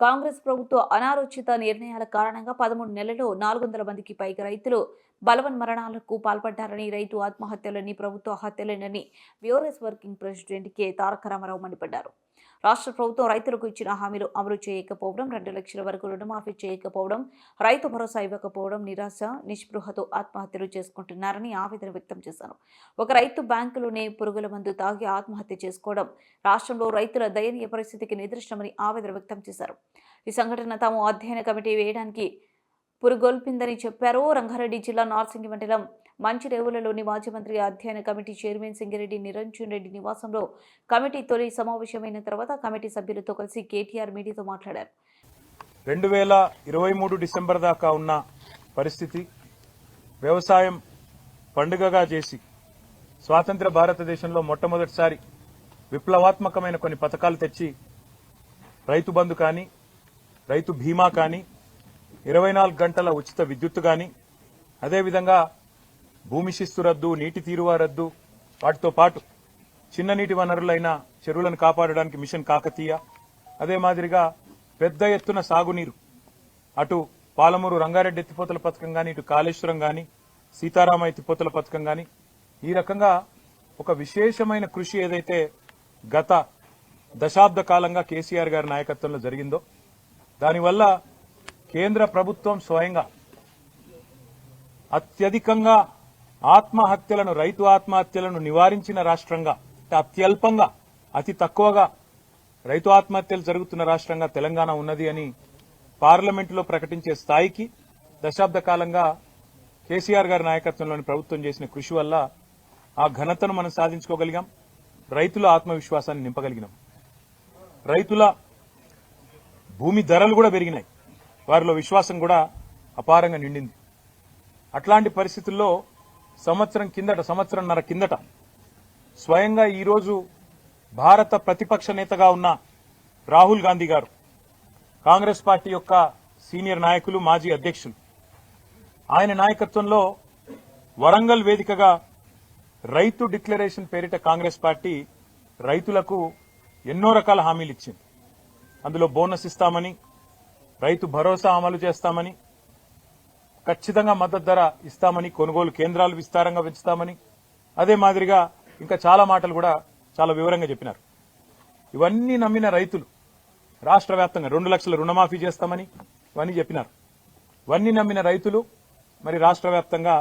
కాంగ్రెస్ ప్రభుత్వ అనారోచిత నిర్ణయాల కారణంగా పదమూడు నెలల్లో నాలుగు వందల మందికి పైగా రైతులు బలవన్ మరణాలకు పాల్పడ్డారని రైతు ఆత్మహత్యలని ప్రభుత్వ హత్యలేనని BRS working president K. Taraka Ramarao మండిపడ్డారు. రాష్ట్ర ప్రభుత్వం రైతులకు ఇచ్చిన హామీలు అమలు చేయకపోవడం రెండు లక్షల వరకు రుణమాఫీ చేయకపోవడం రైతు భరోసా ఇవ్వకపోవడం నిరాశ నిస్పృహతో ఆత్మహత్యలు చేసుకుంటున్నారని ఆవేదన వ్యక్తం చేశారు. ఒక రైతు బ్యాంకులోనే పురుగుల మందు తాగి ఆత్మహత్య చేసుకోవడం రాష్ట్రంలో రైతుల దయనీయ పరిస్థితికి నిదర్శనమని ఆవేదన వ్యక్తం చేశారు. ఈ సంఘటన తాము అధ్యయన కమిటీ వేయడానికి పురుగొల్పిందని చెప్పారు. రంగారెడ్డి జిల్లా నార్సింగి మండలం మంచిరేవులలోని మాజీ మంత్రి అధ్యయన కమిటీ చైర్మన్ సింగిరెడ్డి నిరంజన్ రెడ్డి నివాసంలో కమిటీ తొలి సమావేశమైన తర్వాత కమిటీ సభ్యులతో కలిసి కేటీఆర్ మీడియాతో మాట్లాడారు. రెండు వేల ఇరవై మూడు డిసెంబర్ దాకా ఉన్న పరిస్థితి వ్యవసాయం పండుగగా చేసి స్వాతంత్ర భారతదేశంలో మొట్టమొదటిసారి విప్లవాత్మకమైన కొన్ని పథకాలు తెచ్చి రైతు బంధు కానీ రైతు బీమా కానీ ఇరవై నాలుగు గంటల ఉచిత విద్యుత్తు కానీ అదేవిధంగా భూమి శిస్తు రద్దు నీటి తీరువా రద్దు వాటితో పాటు చిన్న నీటి వనరులైన చెరువులను కాపాడడానికి మిషన్ కాకతీయ అదే మాదిరిగా పెద్ద ఎత్తున సాగునీరు అటు పాలమూరు రంగారెడ్డి ఎత్తిపోతల పథకం కానీ ఇటు కాళేశ్వరం కానీ సీతారామ ఎత్తిపోతల పథకం కానీ ఈ రకంగా ఒక విశేషమైన కృషి ఏదైతే గత దశాబ్ద కాలంగా కేసీఆర్ గారి నాయకత్వంలో జరిగిందో దానివల్ల కేంద్ర ప్రభుత్వం స్వయంగా అత్యధికంగా ఆత్మహత్యలను రైతు ఆత్మహత్యలను నివారించిన రాష్ట్రంగా అంటే అత్యల్పంగా అతి తక్కువగా రైతు ఆత్మహత్యలు జరుగుతున్న రాష్ట్రంగా తెలంగాణ ఉన్నది అని పార్లమెంటులో ప్రకటించే స్థాయికి దశాబ్ద కాలంగా కేసీఆర్ గారి నాయకత్వంలోని ప్రభుత్వం చేసిన కృషి వల్ల ఆ ఘనతను మనం సాధించుకోగలిగాం. రైతుల ఆత్మవిశ్వాసాన్ని నింపగలిగినాం. రైతుల భూమి ధరలు కూడా పెరిగినాయి. వారిలో విశ్వాసం కూడా అపారంగా నిండింది. అట్లాంటి పరిస్థితుల్లో సంవత్సరం కిందట సంవత్సరంన్నర కిందట స్వయంగా ఈరోజు భారత ప్రతిపక్ష నేతగా ఉన్న రాహుల్ గాంధీ గారు కాంగ్రెస్ పార్టీ యొక్క సీనియర్ నాయకులు మాజీ అధ్యక్షులు ఆయన నాయకత్వంలో వరంగల్ వేదికగా రైతు డిక్లరేషన్ పేరిట కాంగ్రెస్ పార్టీ రైతులకు ఎన్నో రకాల హామీలు ఇచ్చింది. అందులో బోనస్ ఇస్తామని రైతు భరోసా అమలు చేస్తామని ఖచ్చితంగా మద్దతు ధర ఇస్తామని కొనుగోలు కేంద్రాలు విస్తారంగా పెంచుతామని అదే మాదిరిగా ఇంకా చాలా మాటలు కూడా చాలా వివరంగా చెప్పినారు. ఇవన్నీ నమ్మిన రైతులు రాష్ట్ర వ్యాప్తంగా రెండు లక్షల రుణమాఫీ చేస్తామని ఇవన్నీ చెప్పినారు. ఇవన్నీ నమ్మిన రైతులు మరి రాష్ట్ర వ్యాప్తంగా